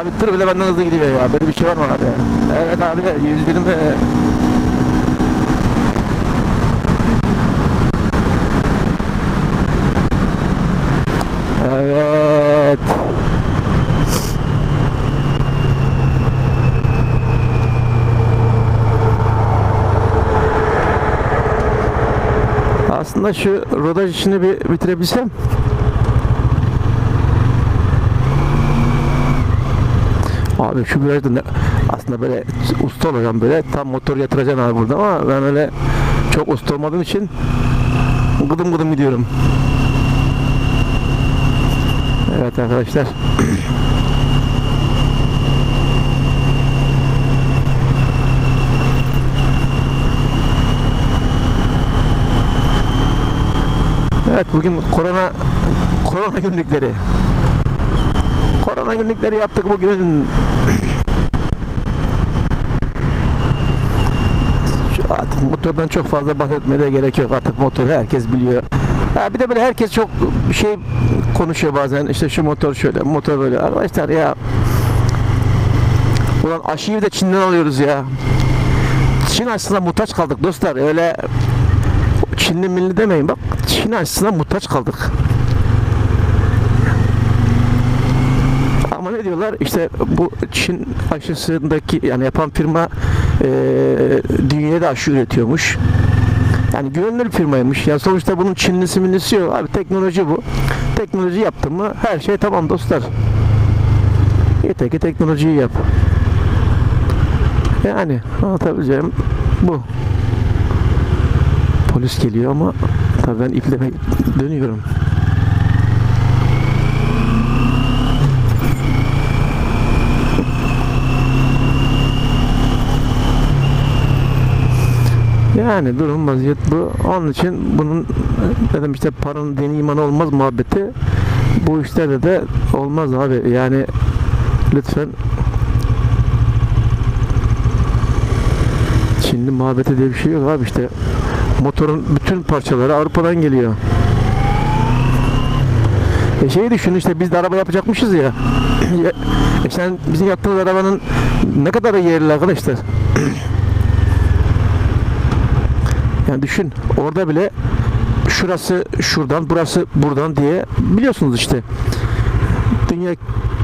Abi tır bile benden hızlı gidiyor ya. Böyle bir şey var mı abi? Evet abi 120. Evet. Aslında şu rodaj işini bir bitirebilsem Abi şu virajda ne, aslında böyle usta olacağım böyle tam motor yatıracaksın abi burada ama ben öyle çok usta olmadığım için gıdım gıdım gidiyorum. Evet arkadaşlar. Evet bugün korona korona günlükleri. Korona günlükleri yaptık bugün. Şu artık motordan çok fazla bahsetmeye de gerek yok. Artık motor herkes biliyor. Ha bir de böyle herkes çok şey konuşuyor bazen. İşte şu motor şöyle, motor böyle. Arkadaşlar ya Ulan aşıyı da Çin'den alıyoruz ya. Çin aslında muhtaç kaldık dostlar. Öyle Çinli milli demeyin bak. Çin aslında muhtaç kaldık. Ne diyorlar? İşte bu Çin aşısındaki yani yapan firma e, dünyada aşı üretiyormuş. Yani güvenilir firmaymış. Ya sonuçta bunun Çinlisi millisi yok. Abi teknoloji bu. Teknoloji yaptın mı her şey tamam dostlar. Yeter ki teknolojiyi yap. Yani anlatabileceğim bu. Polis geliyor ama tabii ben ipleme dönüyorum. Yani durum vaziyet bu. Onun için bunun dedim işte paranın dini iman olmaz muhabbeti bu işlerde de olmaz abi. Yani lütfen Çinli muhabbeti diye bir şey yok abi işte motorun bütün parçaları Avrupa'dan geliyor. E şeyi düşün işte biz de araba yapacakmışız ya. Ya, e sen bizim yaptığımız arabanın ne kadar yerli arkadaşlar. Yani düşün orada bile şurası şuradan burası buradan diye biliyorsunuz işte. Dünya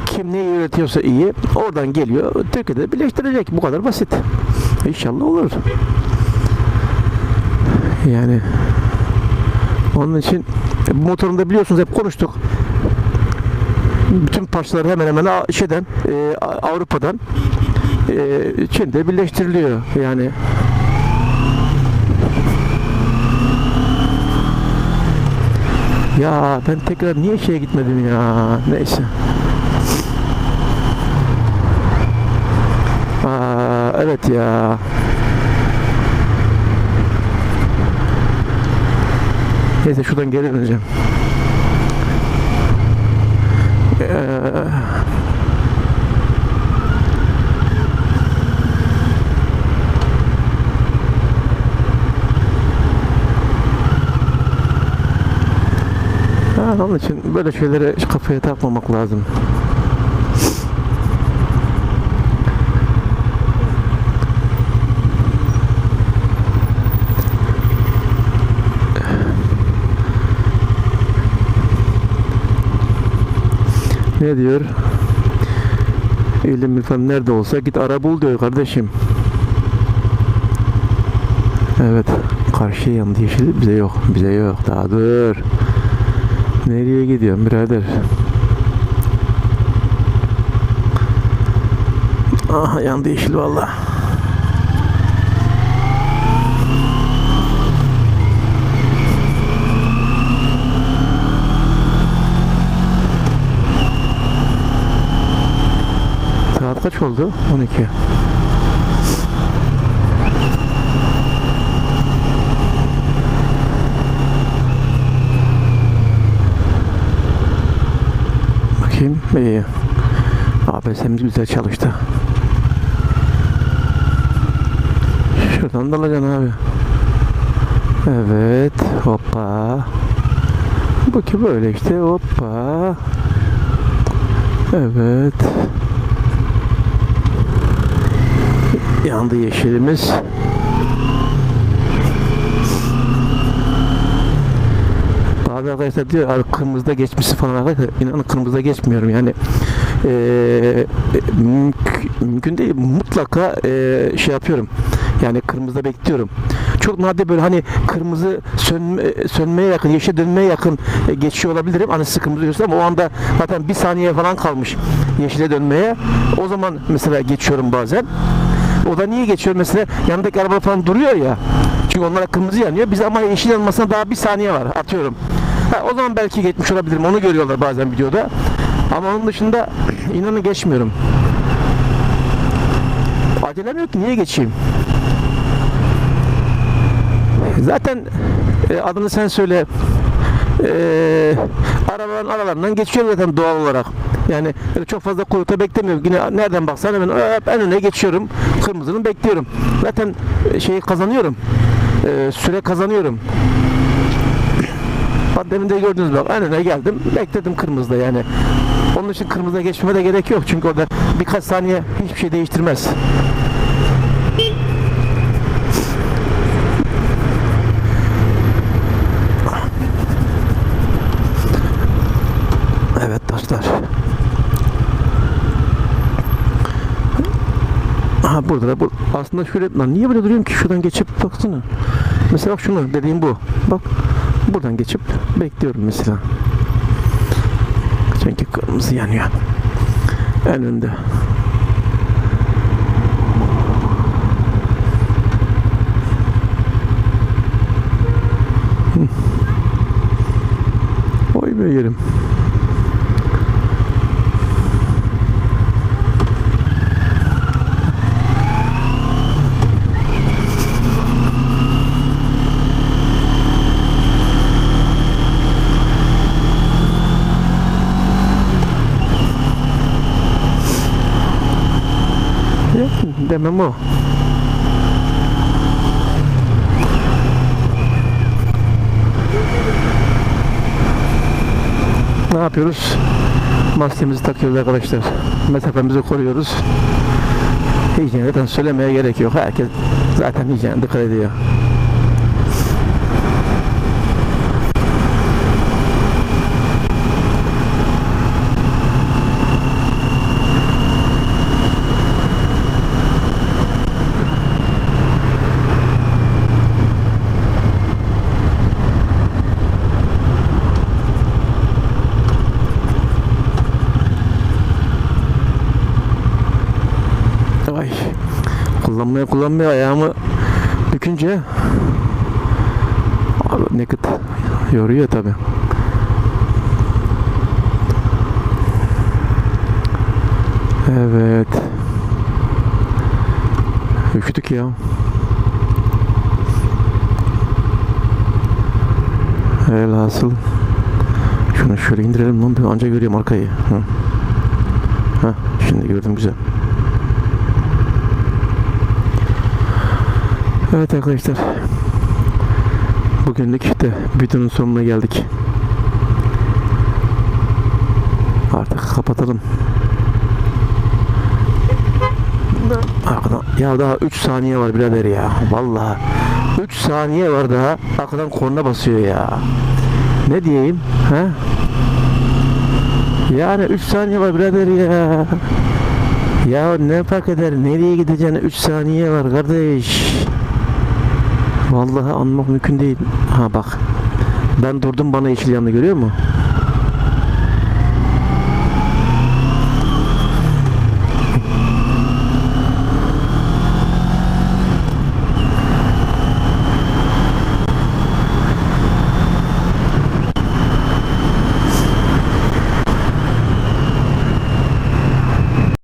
kim neyi üretiyorsa iyi oradan geliyor. Türkiye'de birleştirecek. Bu kadar basit. İnşallah olur. Yani onun için bu motorun da biliyorsunuz hep konuştuk. Bütün parçaları hemen hemen şeyden e, Avrupa'dan e, Çin'de birleştiriliyor. Yani Ya ben tekrar niye şeye gitmedim ya? Neyse. Aa, evet ya. Neyse şuradan geri döneceğim. Ee, Ha, onun için böyle şeylere hiç kafaya takmamak lazım. Ne diyor? İlim falan nerede olsa git ara bul diyor kardeşim. Evet. Karşıya yandı yeşil bize yok. Bize yok. Daha dur. Nereye gidiyorsun birader? Aha yandı yeşil valla. Saat kaç oldu? 12. bakayım. İyi. ABS'miz güzel çalıştı. Şuradan dalacaksın abi. Evet. Hoppa. Bu ki böyle işte. Hoppa. Evet. Yandı yeşilimiz. Bazı arkadaşlar diyor kırmızıda geçmişsi falan arkadaşlar. İnanın kırmızıda geçmiyorum yani. Eee mümk- mümkün değil. Mutlaka eee, şey yapıyorum. Yani kırmızıda bekliyorum. Çok nadir böyle hani kırmızı sönme, sönmeye yakın, yeşile dönmeye yakın e, geçiyor olabilirim. Hani siz kırmızı diyorsunuz o anda zaten bir saniye falan kalmış yeşile dönmeye. O zaman mesela geçiyorum bazen. O da niye geçiyor mesela yanındaki araba falan duruyor ya. Çünkü onlara kırmızı yanıyor. Biz ama yeşil yanmasına daha bir saniye var. Atıyorum. Ha, o zaman belki geçmiş olabilirim. Onu görüyorlar bazen videoda. Ama onun dışında inanın geçmiyorum. Acelem yok ki niye geçeyim? Zaten e, adını sen söyle. E, arabaların aralarından geçiyor zaten doğal olarak. Yani çok fazla kuyrukta beklemiyorum. Yine nereden baksan hemen hop, en öne geçiyorum. Kırmızının bekliyorum. Zaten e, şeyi kazanıyorum. E, süre kazanıyorum. Bak demin de gördünüz bak en öne geldim. Bekledim kırmızıda yani. Onun için kırmızıda geçmeme de gerek yok. Çünkü orada birkaç saniye hiçbir şey değiştirmez. Evet dostlar. Aha burada da bu. Aslında şöyle lan niye böyle duruyorum ki şuradan geçip baksana. Mesela bak şunu dediğim bu. Bak buradan geçip bekliyorum mesela. Çünkü kırmızı yanıyor. En. Oy be yerim. Ya, Demem o. Ne yapıyoruz? Maskemizi takıyoruz arkadaşlar. Mesafemizi koruyoruz. Hijyen zaten söylemeye gerek yok. Herkes zaten hijyen dikkat ediyor. Kullanmaya kullanmaya ayağımı bükünce naked yoruyor tabi. Evet. Üşüdük ya. Velhasıl şunu şöyle indirelim lan bir anca görüyorum arkayı. Hı. Heh, şimdi gördüm güzel. Evet arkadaşlar. Bugünlük de videonun sonuna geldik. Artık kapatalım. Arkadan ya daha 3 saniye var birader ya. Vallahi 3 saniye var daha. Arkadan korna basıyor ya. Ne diyeyim? Ha? Yani 3 saniye var birader ya. Ya ne fark eder? Nereye gideceğine 3 saniye var kardeş. Vallahi anlamak mümkün değil. Ha bak. Ben durdum bana yeşil yandı görüyor musun?